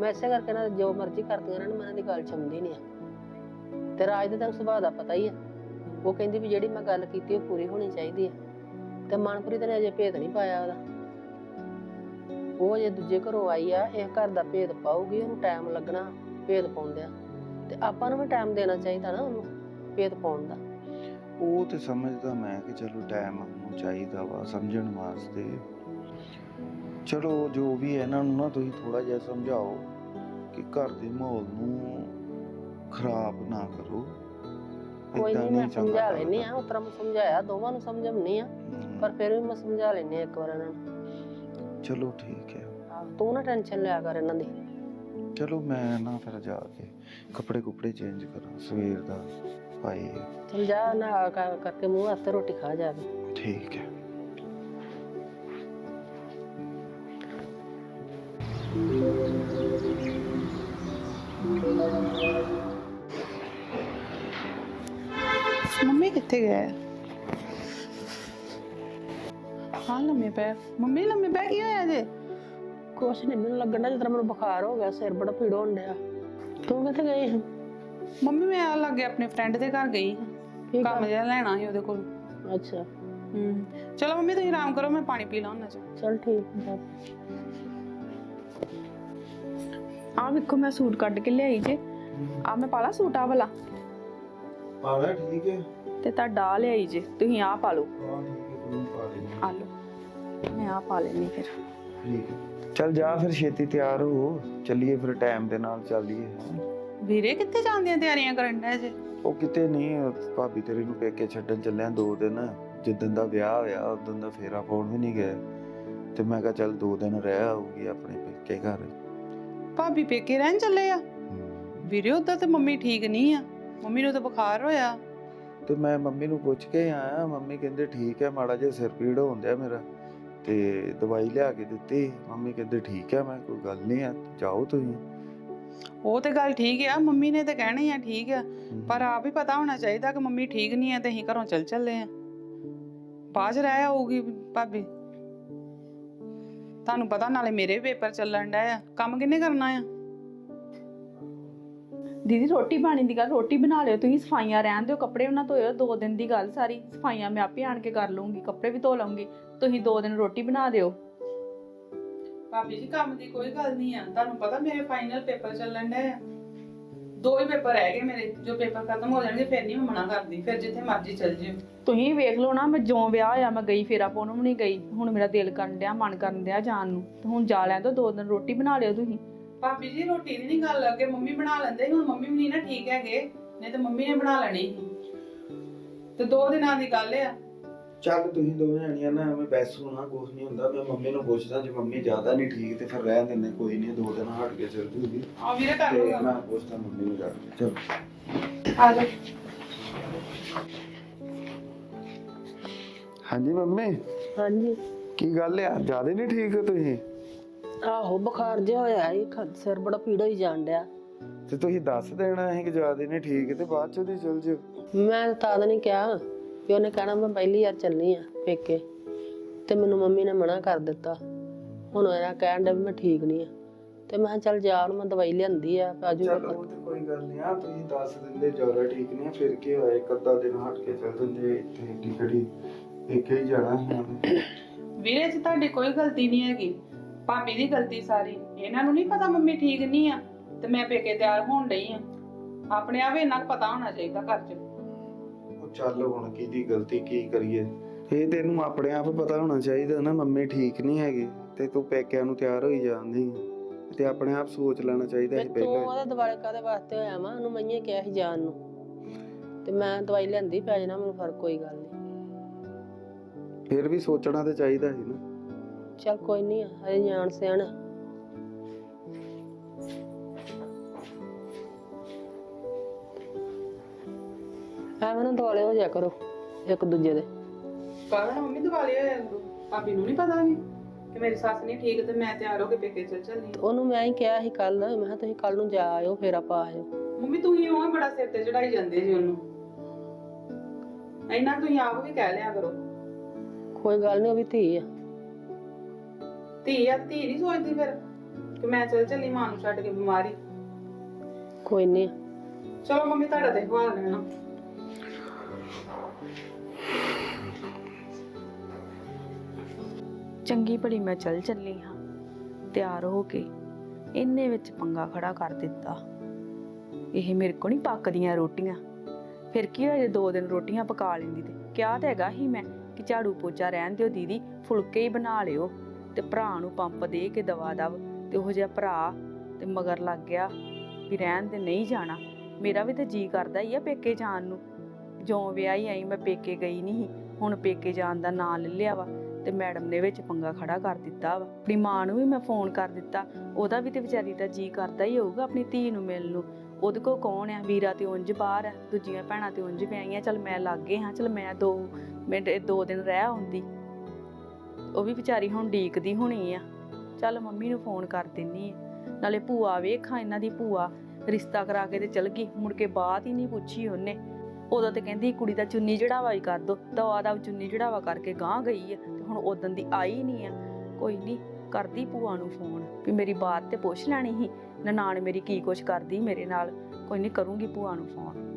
ਮੈਂ ਇਸੇ ਕਰਕੇ ਨਾ ਜੋ ਮਰਜ਼ੀ ਕਰਦੀਆਂ ਰਹਿਣ ਮੈਂ ਇਹਨਾਂ ਦੀ ਗੱਲ ਚੰਦੀ ਨਹੀਂ ਆ। ਤੇ ਰਾਜ ਦੇ ਤੈਨੂੰ ਸੁਭਾਅ ਦਾ ਪਤਾ ਹੀ ਆ। ਉਹ ਕਹਿੰਦੀ ਵੀ ਜਿਹੜੀ ਮੈਂ ਗੱਲ ਕੀਤੀ ਉਹ ਪੂਰੀ ਹੋਣੀ ਚਾਹੀਦੀ ਆ। ਤੇ ਮਨਪ੍ਰੀਤ ਨੇ ਅਜੇ ਭੇਦ ਨਹੀਂ ਪਾਇਆ ਉਹਦਾ। ਉਹ ਜੇ ਦੂਜੇ ਘਰੋਂ ਆਈ ਆ ਇਹ ਘਰ ਦਾ ਭੇਦ ਪਾਉਗੀ ਉਹਨੂੰ ਟਾਈਮ ਲੱਗਣਾ ਭੇਦ ਪਾਉਂਦਿਆਂ ਤੇ ਆਪਾਂ ਨੂੰ ਵੀ ਟਾਈਮ ਦੇਣਾ ਚਾਹੀਦਾ ਨਾ ਉਹਨੂੰ ਭੇਦ ਪਾਉਣ ਦਾ। ਉਹ ਤੇ ਸਮਝਦਾ ਮੈਂ ਕਿ ਚਲੋ ਟਾਈਮ ਨੂੰ ਚਾਹੀਦਾ ਵਾ ਸਮਝਣ ਵਾਸਤੇ। ਚਲੋ ਜੋ ਵੀ ਹੈ ਇਹਨਾਂ ਨੂੰ ਨਾ ਤੁਸੀਂ ਥੋੜਾ ਜਿਹਾ ਸਮਝਾਓ ਕਿ ਘਰ ਦੇ ਮਾਹੌਲ ਨੂੰ ਖਰਾਬ ਨਾ ਕਰੋ। ਕੋਈ ਨਹੀਂ ਮੈਂ ਸਮਝਾ। ਲੈਣੀ ਆ ਉਤਰਾ ਮੈਂ ਸਮਝਾਇਆ ਦੋਵਾਂ ਨੂੰ ਸਮਝਾਉਣੀ ਆ। ਹਮ, ਪਰ ਫਿਰ ਵੀ ਮੈਂ ਸਮਝਾ ਲੈਣੀ ਆ ਇੱਕ ਵਾਰ ਇਹਨਾਂ ਨੂੰ ਚਲੋ ਠੀਕ ਹੈ ਆਹ, ਤੂੰ ਨਾ ਟੈਨਸ਼ਨ ਲਿਆ ਕਰ ਇਹਨਾਂ ਦੀ ਚਲੋ ਮੈਂ ਨਾ ਫਿਰ ਜਾ ਕੇ ਕੱਪੜੇ ਕੁਪੜੇ ਚੇਂਜ ਕਰਾਂ ਸਵੇਰ ਦਾ ਪਾਏ ਚਲ ਜਾ ਨਾ ਕਰਕੇ ਮੂੰਹ ਹੱਥ ਰੋਟੀ ਖਾ ਜਾ ਕੇ ਠੀਕ ਹੈ ਮੰਮੀ ਕਿੱਥੇ ਗਏ ਹਾਂ ਲੰਮੇ ਪੈ ਮੰਮੀ ਲੰਮੇ ਪੈ ਕੀ ਹੋਇਆ ਜੇ? ਕੁਛ ਨਹੀਂ ਮੈਨੂੰ ਲੱਗਣਾ ਜਿੱਦਾਂ ਮੈਨੂੰ ਬੁਖਾਰ ਹੋ ਗਿਆ ਸਿਰ ਬੜਾ ਪੀੜ ਹੋਣ ਡਿਆ। ਤੂੰ ਕਿੱਥੇ ਗਈ ਹੈ ਮੰਮੀ ਮੈਂ ਆ ਲੱਗੇ ਆਪਣੇ ਫਰੈਂਡ ਦੇ ਘਰ ਗਈ। ਹਾਂ ਕੀ ਕੰਮ ਜਿਹਾ ਲੈਣਾ ਸੀ ਉਹਦੇ ਕੋਲ। ਅੱਛਾ। ਹੂੰ। ਚਲੋ ਮੰਮੀ ਤੁਸੀਂ ਆਰਾਮ ਕਰੋ ਮੈਂ ਪਾਣੀ ਪੀ ਲਾਂ ਉਹਨਾਂ ਚ। ਚਲ ਠੀਕ ਹੈ ਆਹ ਵੇਖੋ ਮੈਂ ਸੂਟ ਕੱਢ ਕੇ ਲਿਆਈ ਜੇ। ਆ ਮੈਂ ਪਾਲਾ ਸੂਟ ਆ ਵਾਲਾ? ਪਾਲਾ ਠੀਕ ਹੈ। ਤੇ ਤੁਹਾਡਾ ਆਹ ਲਿਆਈ ਜੇ ਤੁਸੀਂ ਆਹ ਪਾ ਲਓ। ਹਾਂ ਠੀਕ ਹੈ ਤੂੰ ਪਾ ਦੇ ਆ ਲਓ। ਮੈਂ ਆਹ ਪਾ ਲੈਣੀ ਫਿਰ। ਠੀਕ ਹੈ। ਚੱਲ ਜਾ ਫਿਰ ਛੇਤੀ ਤਿਆਰ ਹੋ। ਚੱਲੀਏ ਫਿਰ ਟਾਈਮ ਦੇ ਨਾਲ ਚੱਲੀਏ। ਵੀਰੇ ਕਿੱਥੇ ਜਾਂਦੀਆਂ ਤਿਆਰੀਆਂ ਕਰਨ ਦਾ ਜੇ? ਉਹ ਕਿਤੇ ਨਹੀਂ ਉਹ ਭਾਬੀ ਤੇਰੀ ਨੂੰ ਪੇਕੇ ਛੱਡਣ ਚੱਲਿਆ ਦੋ ਦਿਨ। ਜਿੱਦਣ ਦਾ ਵਿਆਹ ਹੋਇਆ ਉਦੋਂ ਦਾ ਫੇਰਾ ਪਾਉਣ ਵੀ ਨਹੀਂ ਗਏ। ਤੇ ਮੈਂ ਕਿਹਾ ਚੱਲ ਦੋ ਦਿਨ ਰਹਿ ਆਊਗੀ ਆਪਣੇ ਪੇਕੇ ਘਰ। ਭਾਬੀ ਪੇਕੇ ਰਹਿਣ ਚੱਲੇ ਆ? ਵੀਰੇ ਉਧਰ ਤੇ ਮੰਮੀ ਠੀਕ ਨਹੀਂ ਆ। ਮੰਮੀ ਨੂੰ ਤਾਂ ਬੁਖਾਰ ਹੋਇਆ। ਤੇ ਮੈਂ ਮੰਮੀ ਨੂੰ ਪੁੱਛ ਕੇ ਆਇਆ। ਮੰਮੀ ਕਹਿੰਦੇ ਠੀਕ ਹੈ ਮਾੜਾ ਜਿਹਾ ਸਿਰ ਪੀੜ ਹੁੰਦਿਆ ਮੇਰਾ। ਤੇ ਦਵਾਈ ਲਿਆ ਕੇ ਦਿੱਤੀ। ਮੰਮੀ ਕਹਿੰਦੇ ਠੀਕ ਹੈ ਮੈਂ ਕੋਈ ਗੱਲ ਨਹੀਂ ਆ ਜਾਓ ਤੁਸੀਂ। ਉਹ ਤੇ ਗੱਲ ਠੀਕ ਆ ਮੰਮੀ ਨੇ ਤੇ ਕਹਿਣਾ ਹੀ ਆ ਠੀਕ ਆ। ਪਰ ਆਪ ਹੀ ਪਤਾ ਹੋਣਾ ਚਾਹੀਦਾ ਕਿ ਮੰਮੀ ਠੀਕ ਨਹੀਂ ਆ ਤੇ ਅਸੀਂ ਘਰੋਂ ਚੱਲ ਚੱਲੇ ਆ। ਚ ਰਹਿ ਆਊਗੀ ਭਾਬੀ। ਤੁਹਾਨੂੰ ਪਤਾ ਨਾਲੇ ਮੇਰੇ ਪੇਪਰ ਚੱਲਣ ਡਿਆ ਆ। ਕੰਮ ਕਿੰਨੇ ਕਰਨਾ ਆ? ਦੀਦੀ ਰੋਟੀ ਪਾਣੀ ਦੀ ਗੱਲ ਰੋਟੀ ਬਣਾ ਲਿਓ ਤੁਸੀਂ ਸਫਾਈਆਂ ਰਹਿਣ ਦਿਓ ਕੱਪੜੇ ਉਹਨਾਂ ਧੋਇਓ ਦੋ ਦਿਨ ਦੀ ਗੱਲ ਸਾਰੀ ਸਫਾਈਆਂ ਮੈਂ ਆਪੇ ਆਣ ਕੇ ਕਰ ਲਵਾਂਗੀ ਕੱਪੜੇ ਵੀ ਧੋ ਲਵਾਂਗੀ ਤੁਸੀਂ ਦੋ ਦਿਨ ਰੋਟੀ ਬਣਾ ਦਿਓ। ਭਾਬੀ ਜੀ ਕੰਮ ਦੀ ਕੋਈ ਗੱਲ ਨਹੀਂ ਆ ਤੁਹਾਨੂੰ ਪਤਾ ਮੇਰੇ ਫਾਈਨਲ ਪੇਪਰ ਚੱਲਣ ਡਏ ਆ। ਦੋ ਹੀ ਪੇਪਰ ਰਹਿ ਗਏ ਮੇਰੇ ਜੋ ਪੇਪਰ ਖਤਮ ਹੋ ਜਾਣਗੇ ਫਿਰ ਨਹੀਂ ਮੈਂ ਮਨਾ ਕਰਦੀ ਫਿਰ ਜਿੱਥੇ ਮਰਜ਼ੀ ਚੱਲ ਜਿਓ। ਤੁਸੀਂ ਵੇਖ ਲਓ ਨਾ ਮੈਂ ਜਿਉਂ ਵਿਆਹ ਹੋਇਆ ਮੈਂ ਗਈ ਫੇਰਾ ਪਾਉਣ ਵੀ ਨਹੀਂ ਗਈ ਹੁਣ ਮੇਰਾ ਦਿਲ ਕਰਨ ਡਿਆ ਮਨ ਕਰਨ ਡਿਆ ਜਾਣ ਨੂੰ ਤੇ ਹੁਣ ਜਾ ਲੈਣ ਦੋ ਦੋ ਦਿਨ ਰੋਟੀ ਬਣਾ ਲਿਓ ਤੁਸੀਂ। ਭਾਬੀ ਜੀ ਰੋਟੀ ਦੀ ਨਹੀਂ ਗੱਲ ਅੱਗੇ ਮੰਮੀ ਬਣਾ ਲੈਂਦੇ ਸੀ, ਹੁਣ ਮੰਮੀ ਵੀ ਨਹੀਂ ਨਾ ਠੀਕ ਹੈਗੇ। ਨਹੀਂ ਤੇ ਮੰਮੀ ਨੇ ਬਣਾ ਲੈਣੀ ਸੀ। ਤੇ ਦੋ ਦਿਨਾਂ ਦੀ ਗੱਲ ਆ। ਚੱਲ ਤੁਸੀਂ ਦੋਵੇਂ ਜਣੀਆਂ ਨਾ ਐਵੇਂ ਬੈਸੋ ਨਾ ਕੁਝ ਨਹੀਂ ਹੁੰਦਾ। ਮੈਂ ਮੰਮੀ ਨੂੰ ਪੁੱਛਦਾ ਜੇ ਮੰਮੀ ਜ਼ਿਆਦਾ ਨਹੀਂ ਠੀਕ ਤੇ ਫਿਰ ਰਹਿਣ ਦਿੰਦੇ ਕੋਈ ਨਹੀਂ ਦੋ ਦਿਨ ਹਟ ਕੇ ਚੱਲ ਜੂਗੀ। ਆ ਵੀਰੇ ਕਰ ਤੇ ਲੂਗਾ ਮੈਂ ਪੁੱਛਦਾ ਮੰਮੀ ਨੂੰ ਜਾ ਕੇ। ਚਲ। ਆ ਜਾ ਹਾਂਜੀ ਮੰਮੀ? ਹਾਂਜੀ। ਕੀ ਗੱਲ ਆ? ਜ਼ਿਆਦਾ ਨਹੀਂ ਠੀਕ ਤੁਸੀਂ? ਆਹੋ ਬੁਖਾਰ ਜਿਹਾ ਹੋਇਆ ਇਹ ਖਦ ਸਿਰ ਬੜਾ ਪੀੜਾ ਹੀ ਜਾਣ ਡਿਆ। ਤੇ ਤੁਸੀਂ ਦੱਸ ਦੇਣਾ ਸੀ ਕਿ ਜ਼ਿਆਦਾ ਨਹੀਂ ਠੀਕ ਤੇ ਬਾਅਦ ਚ ਉਹਦੀ ਚਲ ਜਿਓ। ਮੈਂ ਤਾਂ ਨਹੀਂ ਕਿਹਾ ਵੀ ਉਹਨੇ ਕਹਿਣਾ ਮੈਂ ਪਹਿਲੀ ਵਾਰ ਚੱਲਣੀ ਆ ਪੇਕੇ। ਤੇ ਮੈਨੂੰ ਮੰਮੀ ਨੇ ਮਨਾ ਕਰ ਦਿੱਤਾ। ਹੁਣ ਇਹਨਾਂ ਕਹਿਣ ਡਿਆ ਵੀ ਮੈਂ ਠੀਕ ਨਹੀਂ ਆ। ਤੇ ਮੈਂ ਕਿਹਾ ਚੱਲ ਜਾ ਹੁਣ ਮੈਂ ਦਵਾਈ ਲਿਆਂਦੀ ਆ ਆਜੂ ਚਲ ਉਹ ਤੇ ਕੋਈ ਗੱਲ ਨਹੀਂ ਆ ਤੁਸੀਂ ਦੱਸ ਦਿੰਦੇ ਜ਼ਿਆਦਾ ਠੀਕ ਨਹੀਂ ਆ, ਫਿਰ ਕੀ ਹੋਇਆ? ਇੱਕ ਅੱਧਾ ਦਿਨ ਹਟ ਕੇ ਚੱਲ ਜਾਂਦੇ ਇੱਥੇ ਏਡੀ ਘੜੀ ਇੱਕੇ ਹੀ ਜਾਣਾ ਸੀ ਉਹਨੇ। ਵੀਰੇ ਜੀ ਤੁਹਾਡੀ ਕੋਈ ਗਲਤੀ ਨਹੀਂ ਹੈਗੀ। ਭਾਬੀ ਦੀ ਗਲਤੀ ਸਾਰੀ। ਇਹਨਾਂ ਨੂੰ ਨਹੀਂ ਪਤਾ ਮੰਮੀ ਠੀਕ ਨਹੀਂ ਆ ਤੇ ਮੈਂ ਪੇਕੇ ਤਿਆਰ ਹੋਣ ਡਈ ਆ। ਆਪਣੇ ਆਪ ਇਹਨਾਂ ਨੂੰ ਪਤਾ ਹੋਣਾ ਚਾਹੀਦਾ ਘਰ 'ਚ। ਉਹ ਚੱਲ ਹੁਣ ਕਿਹਦੀ ਗਲਤੀ ਕੀ ਕਰੀਏ? ਇਹ ਤੈਨੂੰ ਆਪਣੇ ਆਪ ਪਤਾ ਹੋਣਾ ਚਾਹੀਦਾ ਨਾ ਮੰਮੀ ਠੀਕ ਨਹੀਂ ਹੈਗੇ ਤੇ ਤੂੰ ਪੇਕਿਆਂ ਨੂੰ ਤਿਆਰ ਹੋਈ ਜਾਂਦੀ ਤੇ ਆਪਣੇ ਆਪ ਸੋਚ ਲੈਣਾ ਚਾਹੀਦਾ ਸੀ ਤੂੰ ਪਹਿਲਾਂ। ਉਹਦੇ ਦੁਬਾਰੇ ਕਾਦੇ ਵਾਸਤੇ ਹੋਇਆ ਵਾ? ਉਹਨੂੰ ਮਈਏ ਕਿਹਾ ਸੀ ਜਾਣ ਨੂੰ। ਤੇ ਮੈਂ ਦਵਾਈ ਲਿਆਂਦੀ ਪੈ ਜਾਣਾ ਮੈਨੂੰ ਫ਼ਰਕ ਕੋਈ ਗੱਲ ਨਹੀਂ। ਫਿਰ ਵੀ ਸੋਚਣਾ ਤੇ ਚਾਹੀਦਾ ਸੀ ਨਾ। ਚੱਲ ਕੋਈ ਨਹੀਂ ਹਜੇ ਜਾਣ ਸਿਆਣਾ ਐਵੇਂ ਨਾ ਦੁਆਲੇ ਹੋ ਜਾ ਕਰੋ ਇੱਕ ਦੂਜੇ ਦੇ। ਕਾਹਦਾ ਮੰਮੀ ਦਿਵਾਲੇ ਹੋਇਆ। ਭਾਬੀ ਨੂੰ ਨਹੀਂ ਪਤਾ ਵੀ ਕਿ ਮੇਰੀ ਸੱਸ ਨਹੀਂ ਠੀਕ ਤੇ ਮੈਂ ਤਿਆਰ ਹੋ ਕੇ ਪੇਕੇ ਚੱਲ ਚੱਲੀ ਤੇ ਉਹਨੂੰ ਮੈਂ ਹੀ ਕਿਹਾ ਸੀ ਕੱਲ ਮੈਂ ਕਿਹਾ ਤੁਸੀਂ ਕੱਲ ਨੂੰ ਜਾ ਆਇਓ ਫੇਰ ਆਪਾਂ ਆਇਓ। ਮੰਮੀ ਤੂੰ ਹੀ ਉਹ ਬੜਾ ਸਿਰ ਤੇ ਚੜਾਈ ਜਾਂਦੇ ਜੀ ਉਹਨੂੰ। ਇੰਨਾ ਤੁਸੀਂ ਆਪ ਵੀ ਕਹਿ ਲਿਆ ਕਰੋ। ਕੋਈ ਗੱਲ ਨਹੀਂ ਉਹ ਵੀ ਧੀ ਆ। ਧੀ ਆ ਧੀ ਨਹੀਂ ਸੋਚਦੀ ਫਿਰ ਕਿ ਮੈਂ ਚੱਲ ਚੱਲੀ ਮਾਂ ਨੂੰ ਛੱਡ ਕੇ ਬਿਮਾਰੀ। ਕੋਈ ਨਹੀਂ ਚਲੋ ਮੰਮੀ ਤੁਹਾਡਾ ਤੇ ਹਵਾਲ ਲੈਣਾ ਚੰਗੀ ਭਲੀ ਮੈਂ ਚੱਲ ਚੱਲੀ ਹਾਂ। ਤਿਆਰ ਹੋ ਕੇ ਇੰਨੇ ਵਿੱਚ ਪੰਗਾ ਖੜਾ ਕਰ ਦਿੱਤਾ। ਇਹ ਮੇਰੇ ਕੋ ਨਹੀਂ ਪੱਕਦੀਆਂ ਰੋਟੀਆਂ। ਫਿਰ ਕੀ ਹੋਇਆ ਜੇ ਦੋ ਦਿਨ ਰੋਟੀਆਂ ਪਕਾ ਲੈਂਦੀ ਤੇ? ਕਿਹਾ ਤਾਂ ਹੈਗਾ ਹੀ ਮੈਂ ਕਿ ਝਾੜੂ ਪੋਚਾ ਰਹਿਣ ਦਿਓ ਦੀਦੀ ਫੁਲਕੇ ਹੀ ਬਣਾ ਲਿਓ। ਤੇ ਭਰਾ ਨੂੰ ਪੰਪ ਦੇ ਕੇ ਦਵਾ ਦਵ। ਤੇ ਉਹ ਜਿਹਾ ਭਰਾ ਤੇ ਮਗਰ ਲੱਗ ਗਿਆ ਵੀ ਰਹਿਣ ਤੇ ਨਹੀਂ ਜਾਣਾ। ਮੇਰਾ ਵੀ ਤਾਂ ਜੀ ਕਰਦਾ ਹੀ ਆ ਪੇਕੇ ਜਾਣ ਨੂੰ। ਜਿਉਂ ਵਿਆਹੀ ਆਈ ਮੈਂ ਪੇਕੇ ਗਈ ਨਹੀਂ ਹੁਣ ਪੇਕੇ ਜਾਣ ਦਾ ਨਾਂ ਲੈ ਲਿਆ ਵਾ ਤੇ ਮੈਡਮ ਨੇ ਵਿੱਚ ਪੰਗਾ ਖੜਾ ਕਰ ਦਿੱਤਾ ਵਾ। ਆਪਣੀ ਮਾਂ ਨੂੰ ਵੀ ਮੈਂ ਫੋਨ ਕਰ ਦਿੱਤਾ। ਉਹਦਾ ਵੀ ਤੇ ਵਿਚਾਰੀ ਦਾ ਜੀ ਕਰਦਾ ਹੀ ਹੋਊਗਾ ਆਪਣੀ ਧੀ ਨੂੰ ਮਿਲਣ ਨੂੰ। ਉਹਦੇ ਕੋ ਕੌਣ ਆ? ਵੀਰਾ ਤੇ ਉਂਝ ਬਾਹਰ ਆ। ਦੂਜੀਆਂ ਭੈਣਾਂ ਤੇ ਉਂਝ ਵਿਆਹੀਆਂ। ਚਲ ਮੈਂ ਲਾਗੇ ਹਾਂ। ਚਲ ਮੈਂ ਦੋ ਮਿੰਟ ਦੋ ਦਿਨ ਰਹਿ ਆਉਂਦੀ। ਉਹ ਵੀ ਵਿਚਾਰੀ ਹੁਣ ਡੀਕਦੀ ਹੋਣੀ ਆ। ਚੱਲ ਮੰਮੀ ਨੂੰ ਫੋਨ ਕਰ ਦਿੰਨੀ ਆ। ਨਾਲੇ ਭੂਆ ਵੇਖਾਂ ਇਹਨਾਂ ਦੀ ਭੂਆ ਰਿਸ਼ਤਾ ਕਰਾ ਕੇ ਤੇ ਚਲ ਗਈ। ਮੁੜ ਕੇ ਬਾਤ ਹੀ ਨਹੀਂ ਪੁੱਛੀ ਉਹਨੇ। ਉਦੋਂ ਤੇ ਕਹਿੰਦੀ, ਕੁੜੀ ਦਾ ਚੁੰਨੀ ਚੜਾਵਾ ਹੀ ਕਰ ਦੋ। ਦਵਾ ਦਾ ਚੁੰਨੀ ਚੜਾਵਾ ਕਰਕੇ ਗਾਂ ਗਈ ਆ ਤੇ ਹੁਣ ਉਦੋਂ ਦੀ ਆਈ ਨਹੀਂ ਆ। ਕੋਈ ਨਹੀਂ, ਕਰਦੀ ਭੂਆ ਨੂੰ ਫੋਨ ਵੀ ਮੇਰੀ ਬਾਤ ਤੇ ਪੁੱਛ ਲੈਣੀ ਸੀ। ਨਨਾਣ ਮੇਰੀ ਕੀ ਕੁਛ ਕਰਦੀ ਮੇਰੇ ਨਾਲ। ਕੋਈ ਨਹੀਂ, ਕਰੂੰਗੀ ਭੂਆ ਨੂੰ ਫੋਨ।